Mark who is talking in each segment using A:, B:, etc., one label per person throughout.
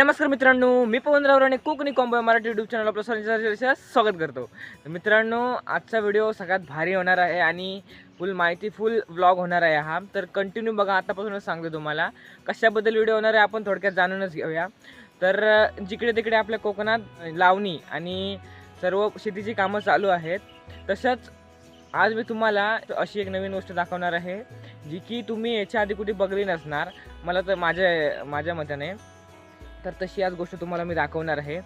A: नमस्कार मित्रांनो मी पवन रावर आणि Konkani combo Marathi YouTube channel आपलं सर्वांचं स्वागत करतो. मित्रांनो आजचा व्हिडिओ सगळ्यात भारी होणार आहे आणि फुल माहिती फुल व्लॉग होणार आहे हा. तर कंटिन्यू बघा आतापासूनच सांगतो तुम्हाला. कशाबद्दल व्हिडिओ होणार आहे आपण थोडक्यात जाणूनच घेऊया. तर जिकडे तिकडे आपल्या कोकणात लावणी आणि सर्व शेतीची कामं चालू आहेत. तसंच आज मी तुम्हाला अशी एक नवीन गोष्ट दाखवणार आहे जी की तुम्ही याच्या आधी कुठे बघली नसणार. मला तर माझ्या माझ्या मताने. तर तशी आज गोष्ट तुम्हाला मी दाखवणार आहे.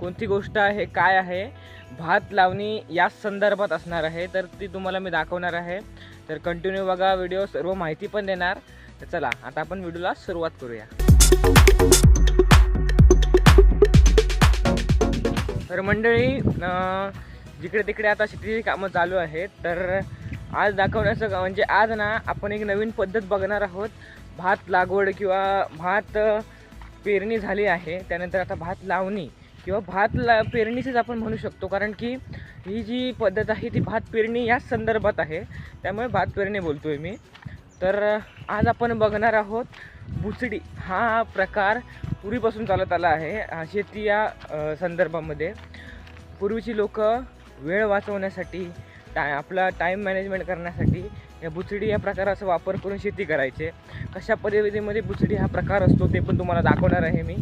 A: कोणती गोष्ट आहे काय आहे भात लावणी याच संदर्भात असणार आहे तर ती तुम्हाला मी दाखवणार आहे. तर कंटिन्यू बघा व्हिडिओ सर्व माहिती पण देणार. तर चला आता आपण व्हिडिओला सुरुवात करूया. तर मंडळी जिकडे तिकडे आता शेतीची कामं चालू आहेत तर आज दाखवण्याचं म्हणजे आज ना आपण एक नवीन पद्धत बघणार आहोत. भात लागवड किंवा भात पेरणी झाली आहे त्यानंतर आता भात लावणी किंवा भात ला पेरणीचीच आपण म्हणू शकतो. कारण की ही जी पद्धत आहे ती भात पेरणी याच संदर्भात आहे. त्यामुळे भात पेरणी बोलतो आहे मी. तर आज आपण बघणार आहोत बुचडी हा प्रकार पूर्वीपासून चालत आला आहे शेती या संदर्भामध्ये. पूर्वीची लोक वेळ वाचवण्यासाठी टाय आपला टाईम मॅनेजमेंट करण्यासाठी या बुचडी या प्रकाराचा वापर करून शेती करायचे. कशा पद्धतीमध्ये बुचडी हा प्रकार असतो ते पण तुम्हाला दाखवणार आहे मी.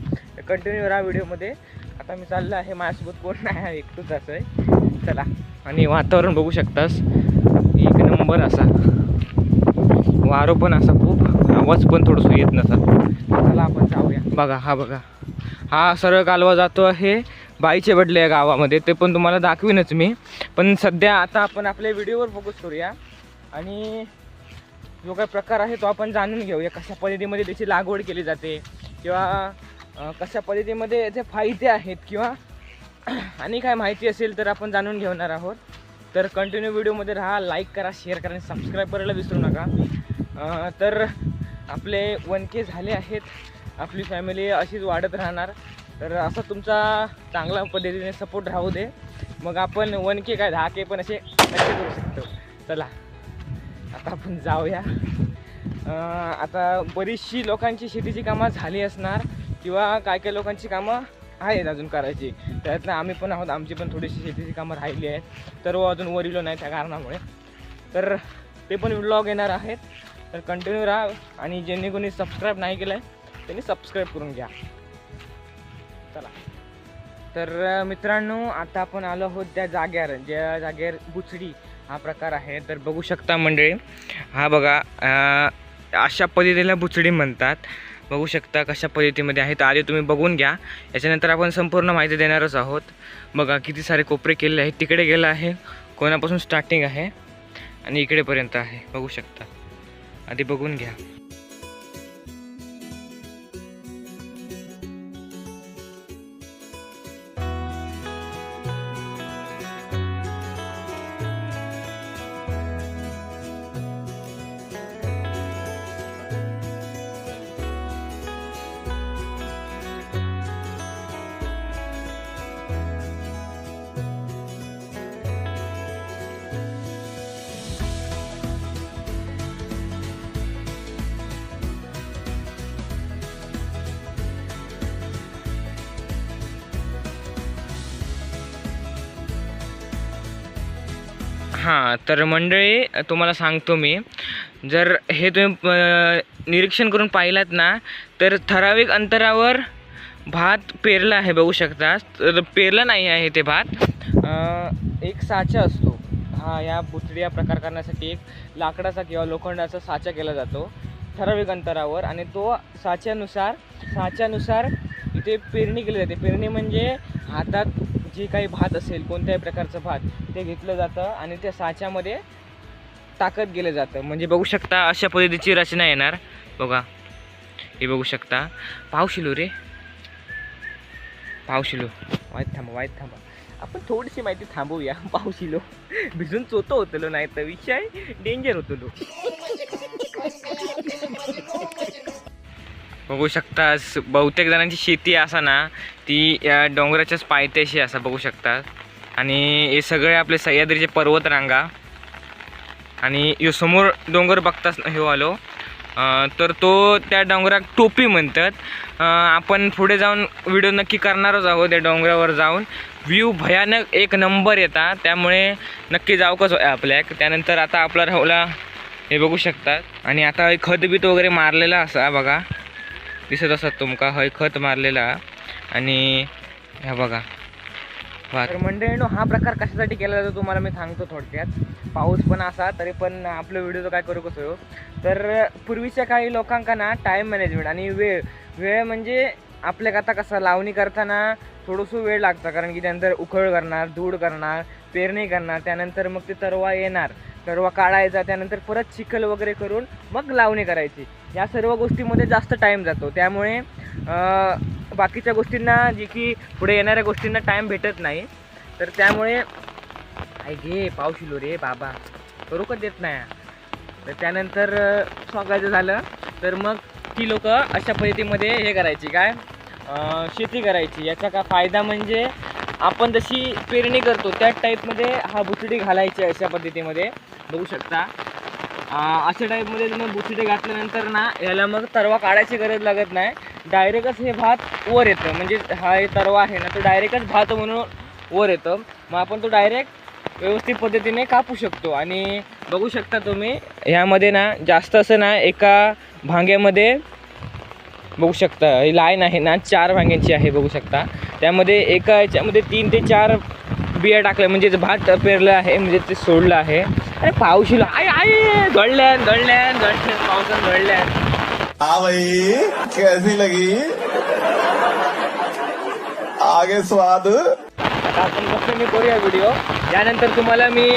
A: कंटिन्यू राहा व्हिडिओमध्ये. आता मी चाललो आहे माझ्यासोबत कोण नाही आहे एकटूच असं आहे. चला आणि वातावरण बघू शकतास. एक नंबर असा. वारो पण असा खूप आवाज पण थोडंसं येत नसा चला आपण जाऊया. बघा हा बघा. हा सरळ कालवा जातो आहे. बाईचे वडले या गावामध्ये. ते पण तुम्हाला दाखवीनच मी. पण सध्या आता आपण आपल्या व्हिडिओवर फोकस करूया. आणि जो काही प्रकार आहे तो आपण जाणून घेऊया. कशा पद्धतीमध्ये त्याची लागवड केली जाते किंवा कशा पद्धतीमध्ये याचे फायदे आहेत किंवा आणि काय माहिती असेल तर आपण जाणून घेणार आहोत. तर कंटिन्यू व्हिडिओमध्ये राहा लाईक करा शेअर करा आणि सबस्क्राईब करायला विसरू नका. तर आपले वन के झाले आहेत. आपली फॅमिली अशीच वाढत राहणार. तर असा तुमचा चांगला पद्धतीने सपोर्ट राहू दे. मग आपण वन के काय दहा के पण असे नक्की करू शकतो. चला आता आपण जाऊया. आता बरीचशी लोकांची शेतीची कामं झाली असणार किंवा काय काय लोकांची कामं आहेत अजून करायची. त्यातनं आम्ही पण आहोत आमची पण थोडीशी शेतीची कामं राहिली आहेत. तर अजून वरिलो नाही त्या कारणामुळे. तर ते पण व्लॉग येणार आहेत. तर कंटिन्यू राहा आणि ज्यांनी कोणी सबस्क्राईब नाही केलं आहे त्यांनी सबस्क्राईब करून घ्या. चला. तर मित्रांनो आता आपण आलो आहोत त्या जाग्यावर ज्या जागेवर बुचडी हा प्रकार आहे. तर बघू शकता मंडळी हा बघा अशा पद्धतीला बुचडी म्हणतात. बघू शकता कशा पद्धतीमध्ये आहे. तर आधी तुम्ही बघून घ्या. याच्यानंतर आपण संपूर्ण माहिती देणारच आहोत. बघा किती सारे कोपरे केले आहेत. तिकडे गेलं आहे. कोणापासून स्टार्टिंग आहे? आणि इकडेपर्यंत आहे. बघू शकता. आधी बघून घ्या. हां तर मंडळी तुम्हाला सांगतो मी. जर हे तुम्ही निरीक्षण करून पाहिलात ना तर ठराविक अंतरावर भात पेरला आहे बघू शकता. तर पेरलं नाही आहे ते भात. एक साचा असतो. हा या बुचडी प्रकार करण्यासाठी एक लाकडाचा किंवा लोखंडाचा साचा केला जातो. ठराविक अंतरावर आणि तो साच्यानुसार साच्यानुसार इथे पेरणी केली जाते. पेरणी म्हणजे हातात जे काही भात असेल कोणत्याही प्रकारचं भात ते घेतलं जातं आणि त्या साच्यामध्ये टाकत गेलं जातं. म्हणजे बघू शकता अशा पद्धतीची रचना येणार. बघा. हे बघू शकता. पावशिलो रे. पावशिलो. वाईट थांबा वाईट थांबा. आपण थोडीशी माहिती थांबवूया. पावशिलो. भिजून चोतो होतलो नाही तर विषय डेंजर होतो बघू शकता बहुतेक जणांची शेती असा ना ती या डोंगराच्याच पायथ्याशी असा बघू शकता. आणि हे सगळे आपले सह्याद्रीचे पर्वत रांगा आणि यो समोर डोंगर बघताच हे आलो तर तो त्या डोंगराक टोपी म्हणतात. आपण पुढे जाऊन व्हिडिओ नक्की करणारच आहोत त्या डोंगरावर जाऊन. व्ह्यू भयानक एक नंबर येतात त्यामुळे नक्की जाऊकच आपल्याक? त्यानंतर आता आपला राहुला हे बघू शकतात. आणि आता खतबीत वगैरे मारलेला असा बघा. दिसत असत तुमका. हय खत मारलेला. आणि ह्या बघा. तर मंडळीनो हा प्रकार कशासाठी केला जातो तुम्हाला मी सांगतो थोडक्यात. पाऊस पण असा तरी पण आपलं व्हिडिओ काय करू कसं हो? तर पूर्वीच्या काही लोकांका ना टाईम मॅनेजमेंट आणि वेळ वेळ म्हणजे आपल्या आता कसं लावणी करताना थोडंसं वेळ लागतं. कारण की त्यानंतर उखळ करणार धूड करणार पेरणी करणार त्यानंतर मग ते तरवा येणार. तरवा काढायचा त्यानंतर परत चिखल वगैरे करून मग लावणी करायची. या सर्व गोष्टीमध्ये जास्त टाईम जातो. त्यामुळे बाकीच्या गोष्टींना जे की पुढे येणाऱ्या गोष्टींना टाईम भेटत नाही. तर त्यामुळे आई घे पावशिलो रे बाबा. करू का देत नाही. तर त्यानंतर सांगायचं झालं. तर मग ती लोक अशा पद्धतीमध्ये हे करायची. काय? शेती करायची. याचा का फायदा म्हणजे आपण जशी पेरणी करतो त्याच टाईपमध्ये हा बुचडी घालायची अशा पद्धतीमध्ये. बघू शकता. अशा टाईपमध्ये मग बुचडे घातल्यानंतर ना याला मग तरवा काढायची गरज लागत नाही. डायरेक्टच हे भात वर येतं. म्हणजे हा हे तरवा आहे ना तो डायरेक्टच भात म्हणून वर येतं. मग आपण तो डायरेक्ट व्यवस्थित पद्धतीने कापू शकतो. आणि बघू शकता तुम्ही ह्यामध्ये ना जास्त असं ना एका भांग्यामध्ये बघू शकता ही लाईन आहे ना चार भांग्यांची आहे बघू शकता. त्यामध्ये एका याच्यामध्ये तीन ते चार बिया टाकल्या. म्हणजे भात पेरलं आहे म्हणजे ते सोडलं आहे. अरे पाऊशीला आई आई गळल्यान गळल्यान गळल्यान पावसात गळल्यान.
B: हाँ भाई कैसी लगी? आगे स्वाद.
A: आता आपण मी करूया व्हिडिओ यानंतर तुम्हाला मी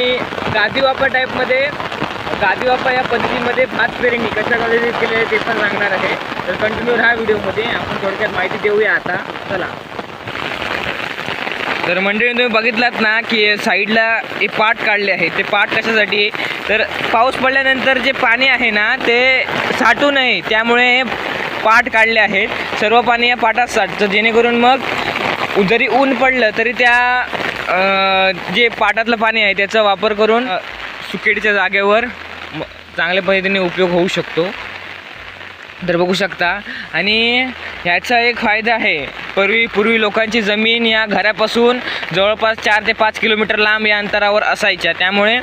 A: गादी वापा टाईपमध्ये गादी वापा या पद्धतीमध्ये भात पेरणी कशा पद्धतीने केली ते पण सांगणार आहे. तर कंटिन्यू राहा व्हिडिओमध्ये आपण थोडक्यात माहिती देऊया आता. चला. तर मंडळी तुम्ही बघितलात ना की साईडला हे पाट काढले आहे. ते पाट कशासाठी? तर पाऊस पडल्यानंतर जे पाणी आहे ना ते साठू नये. त्यामुळे पाट काढले आहेत. सर्व पाणी या पाटात साठतं जेणेकरून मग जरी ऊन पडलं तरी त्या जे पाटातलं पाणी आहे त्याचा वापर करून सुकेडीच्या जागेवर चांगल्या पद्धतीने उपयोग होऊ शकतो. तर बघू शकता. आणि ह्याचा एक फायदा आहे. पूर्वी पूर्वी लोकांची जमीन या घरापासून जवळपास चार ते पाच किलोमीटर लांब या अंतरावर असायच्या. त्यामुळे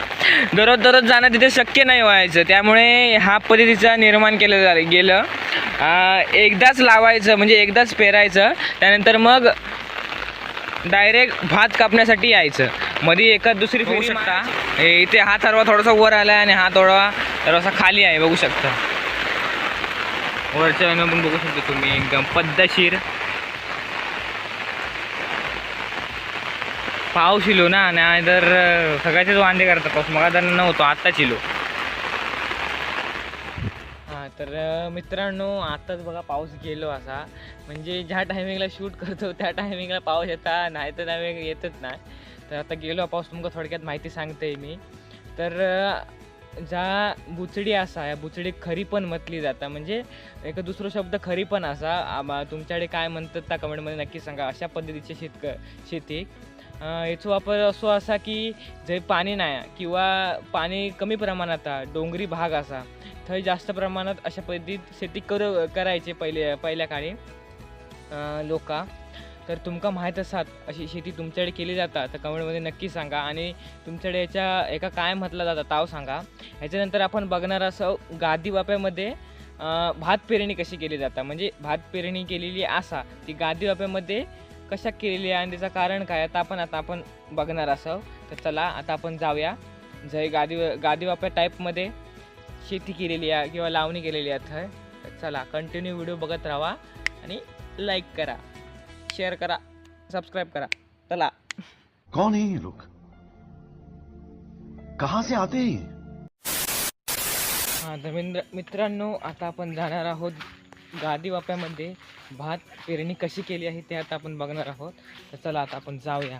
A: दररोज दररोज जाणं तिथे शक्य नाही व्हायचं. त्यामुळे हा पद्धतीचा निर्माण केलं जा गेलं. एकदाच लावायचं म्हणजे एकदाच पेरायचं. त्यानंतर मग डायरेक्ट भात कापण्यासाठी यायचं. मध्ये एका दुसरी बघू शकता इथे हा थरवा थोडासा वर आला आहे आणि हा थोडा थोडासा खाली आहे बघू शकता. वरच्या लाईन पण बघू शकता तुम्ही. एकदम पद्धतशीर. पाऊस इलो ना नाही तर सगळ्याचेच वांदे करतात. पाऊस मग तर नव्हतो आत्ताच इलो हां तर मित्रांनो आताच बघा पाऊस गेलो असा. म्हणजे ज्या टायमिंगला शूट करतो त्या टायमिंगला पाऊस येता नाही तर टायमिंग येतच नाही. तर आता गेलो पाऊस तुमका थोडक्यात माहिती सांगते मी. तर ज्या बुचडी असा या बुचडी खरी पण म्हटली जाता. म्हणजे एक दुसरं शब्द खरी पण असा. आम्हा तुमच्याकडे काय म्हणतात त्या कमेंटमध्ये नक्की सांगा. अशा पद्धतीचे शेतक शेती. अं, याचा वापर असो असा की जर पाणी नाही किंवा पाणी कमी प्रमाणात हा, डोंगरी भाग असा थंय जास्त प्रमाणात अशा पद्धतीत शेती करू करायचे पहिले पहिल्या काळी. लोका. तर तुमका माहीत असतात अशी शेती तुमच्याकडे केली जाता तर कमेंटमध्ये नक्की सांगा. आणि तुमच्याकडे याच्या एका काय म्हटलं जातं ताव सांगा. ह्याच्यानंतर आपण बघणार असं गादी वाप्यामध्ये भात पेरणी कशी केली जाता? म्हणजे भात पेरणी केलेली असा ती गादी वाप्यामध्ये कशा केलेली आहे आणि त्याचं कारण काय? आता आपण आता आपण बघणार असं. तर चला आता आपण जाऊया. जय गादी गादी वाप्या टाईपमध्ये शेती केलेली आहे किंवा लावणी केलेली आहे थंय चला कंटिन्यू व्हिडिओ बघत राहा आणि लाईक करा. शेअर करा सबस्क्राईब करा. चला.
B: कौन है ये लोग? कहाँ से आते हैं ये?
A: हां तर मित्र मित्रांनो आता आपण जाणार आहोत गादी वाप्यामध्ये भात पेरणी कशी केली आहे ते आता आपण बघणार आहोत. तर चला आता आपण जाऊया.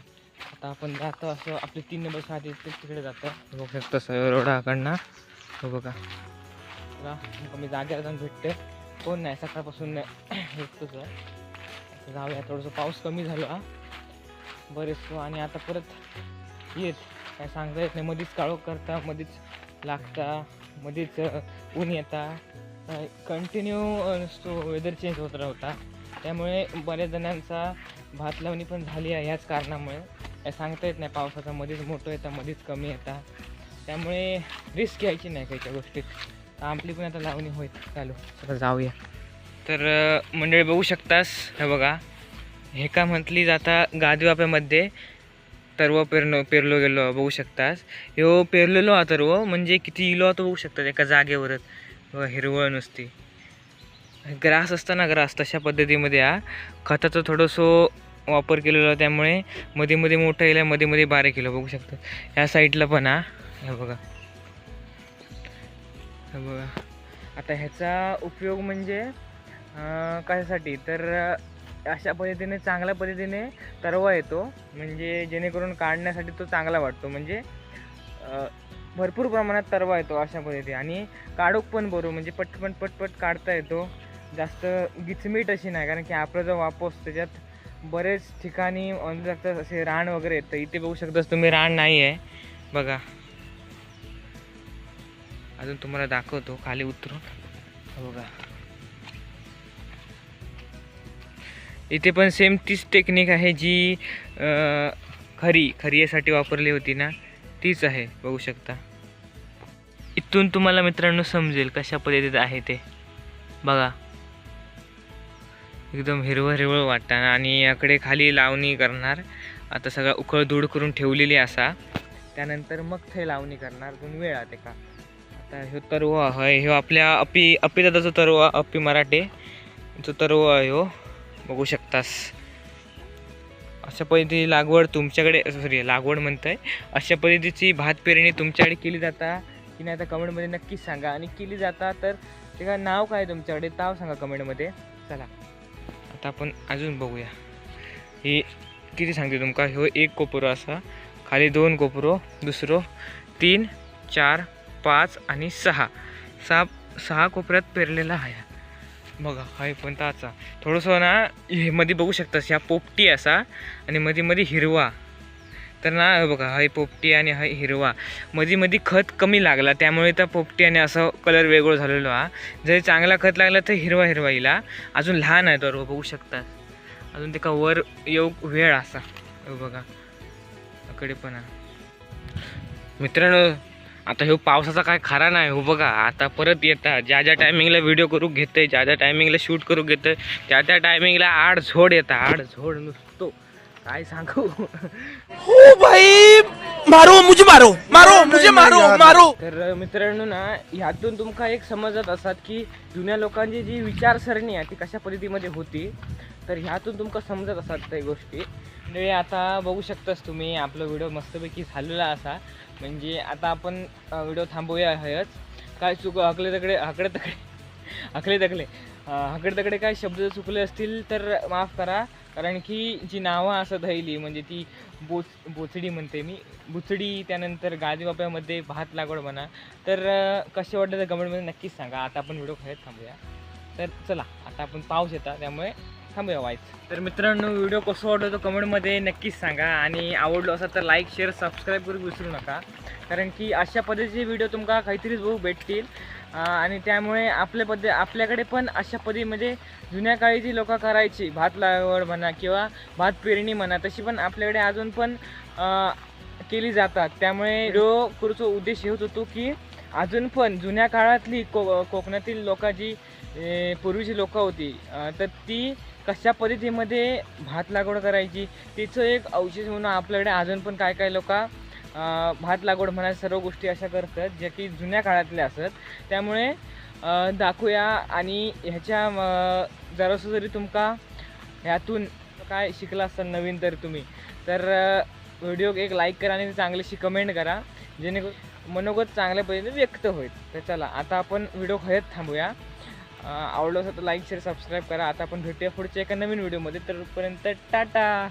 A: आता आपण जातो असं आपले तीन नंबर ते तिकडे जातं. बघू शकतो सरोडाकडनं हो बघा. चला मी जागेवर जाऊन भेटते कोण नाही सकाळपासून येतोच आहे? जाऊया थोडंसं पाऊस कमी झाला. बरेच आणि आता परत येत. काय सांगता येत नाही. मध्येच काळोख करता मध्येच लागता मध्येच ऊन येता. कंटिन्यू नुसतो वेदर चेंज होत राहता. त्यामुळे बऱ्याच जणांचा भात लावणी पण झाली आहे ह्याच कारणामुळे. काय सांगता येत नाही. पावसाचा मध्येच मोठं येतं मध्येच कमी येता. त्यामुळे रिस्क घ्यायची नाही काहीच्या गोष्टीत. आपली पण आता लावणी होईल. चालू. चला जाऊया. तर मंडळी बघू शकतास हे बघा. हे का म्हटली जाता गादवाप्यामध्ये? तरव पेरलो पेरलो गेलो बघू शकतास. ह्यो पेरलेलो हा तरव म्हणजे किती इलो तो बघू शकतात एका जागेवरच. बघा, हिरवळ नुसती. ग्रास असताना ग्रास तशा पद्धतीमध्ये हा. खताचं थोडंसं वापर केलेला त्यामुळे मध्ये मध्ये मोठं येईल मध्ये मध्ये बारीक किलो बघू शकतात ह्या साईडला पण हा हे बघा. हे बघा. आता ह्याचा उपयोग म्हणजे अं, कशासाठी? तर अं, अशा पद्धतीने चांगल्या पद्धतीने तरवा येतो. म्हणजे जेणेकरून काढण्यासाठी तो चांगला वाटतो. म्हणजे अं, भरपूर प्रमाणात तरवा येतो अशा पद्धती आणि काढूक पण बरोबर म्हणजे पटपट पटपट काढता येतो. जास्त गिचमीट अशी नाही कारण की आपला जो वापस त्याच्यात बरेच ठिकाणी म्हणू असे रान वगैरे येतं इथे बघू शकतास तुम्ही रान नाही आहे बघा. अजून तुम्हाला दाखवतो खाली उतरून. हे बघा. इथे पण सेम तीच टेक्निक आहे जी खरी खरीसाठी वापरली होती ना तीच आहे बघू शकता. इथून तुम्हाला मित्रांनो समजेल कशा पद्धतीत आहे ते. बघा. एकदम हिरवं हिरवं वाटतं आणि याकडे खाली लावणी करणार. आता सगळं उकळधूड करून ठेवलेली असा. त्यानंतर मग ते लावणी करणार दोन वेळा ते का आता ह्यो तरवा आहे ह्यो आपल्या अपी अपी दादाचा तरवा अपी मराठे. जो तरवा आहे हो बघू शकतास. अशा पद्धतीची लागवड तुमच्याकडे सॉरी लागवड म्हणताय. अशा पद्धतीची भात पेरणी तुमच्याकडे केली जाता की नाही आता कमेंटमध्ये नक्कीच सांगा. आणि केली जाता तर ते नाव काय आहे तुमच्याकडे? ताव सांगा कमेंटमध्ये चला. आता आपण अजून बघूया. ही किती सांगते तुमका? ह्यो एक कोपरो असा. खाली दोन कोपरो दुसरो तीन चार पाच आणि सहा. सहा सहा कोपऱ्यात पेरलेला आहे. बघा हाय पण ताचा. थोडंसं ना हे मध्ये बघू शकतास ह्या पोपटी असा आणि मध्ये मध्ये हिरवा. तर ना बघा हाय पोपटी आणि हाय हिरवा. मध्ये मध्ये खत कमी लागला त्यामुळे त्या पोपटी आणि असं कलर वेगळं झालेलो हा. जरी चांगला खत लागला तर हिरवा हिरवा येईल अजून लहान आहे तर बघू शकता अजून ते का वर येऊ वेळ असा. बघा कडे पण मित्रांनो आता ह्यो पावसाचा काय खरा नाही हो बघा. आता परत येतात. ज्या ज्या टायमिंगला व्हिडिओ करू घेते ज्या ज्या टायमिंगला शूट करू घेते त्या त्या टायमिंगला आड झोड येतात. आड झोड नुसतो. काय सांगू?
C: ओ भाई! मारो मुझे मारो मारो मुझे मारो मारो.
A: तर मित्रांनो ना ह्यातून तुमका एक समजत असतात की जुन्या लोकांची जी विचारसरणी आहे ती कशा पद्धतीमध्ये होती? तर ह्यातून तुमका समजत असतात त्या गोष्टी. म्हणजे आता बघू शकतास तुम्ही आपला व्हिडिओ मस्तपैकी झालेला असा. म्हणजे आता आपण व्हिडिओ थांबवूया हयच. काय चुक हकले तकडे हकडे तकडे हकले तकडे हकडे तकडे काय शब्द चुकले असतील तर माफ करा. कारण की जी नावं असं धैली म्हणजे ती बोच बोचडी म्हणते मी. बुचडी त्यानंतर गादीबाप्यामध्ये भात लागवड म्हणा. तर कसे वाटलं तर कमेंटमध्ये नक्कीच सांगा. आता आपण व्हिडिओ खेळत थांबूया. तर चला आता आपण पाऊस येता त्यामुळे थांबूया व्हायचं तर मित्रांनो व्हिडिओ कसं वाटलं तो कमेंटमध्ये नक्कीच सांगा. आणि आवडलो असा तर लाईक शेअर सबस्क्राईब करू विसरू नका. कारण की अशा पद्धतीचे व्हिडिओ तुमका काहीतरीच बघू भेटतील. आणि त्यामुळे आपल्या पद्ध आपल्याकडे पण अशा पद्धतीमध्ये म्हणजे जुन्या काळी जी लोकं करायची भात लागवड म्हणा किंवा भात पेरणी म्हणा तशी पण आपल्याकडे अजून पण केली जातात. त्यामुळे व्हिडिओ करूचा उद्देश हेच होतो की अजून पण जुन्या काळातली को कोकणातील लोकं जी पूर्वीची लोकं होती तर ती कशा पद्धतीमध्ये भात लागवड करायची तिचं एक अवशेष म्हणून आपल्याकडे अजून पण काय काय लोक भात लागवड म्हणा सर्व गोष्टी अशा करतात ज्या की जुन्या काळातल्या असत. त्यामुळे दाखवूया आणि ह्याच्या जरासं जरी तुमका ह्यातून काय शिकला असाल नवीन तर तुम्ही तर व्हिडिओ एक लाईक करा आणि चांगलीशी कमेंट करा जेणेकरून मनोगत चांगल्या पद्धतीने व्यक्त होईल. तर चला आता आपण व्हिडिओ खरंच थांबूया. आवडलं असं तर लाईक शेअर सबस्क्राईब करा. आता आपण भेटूया पुढच्या एका नवीन व्हिडिओमध्ये तरपर्यंत टाटा!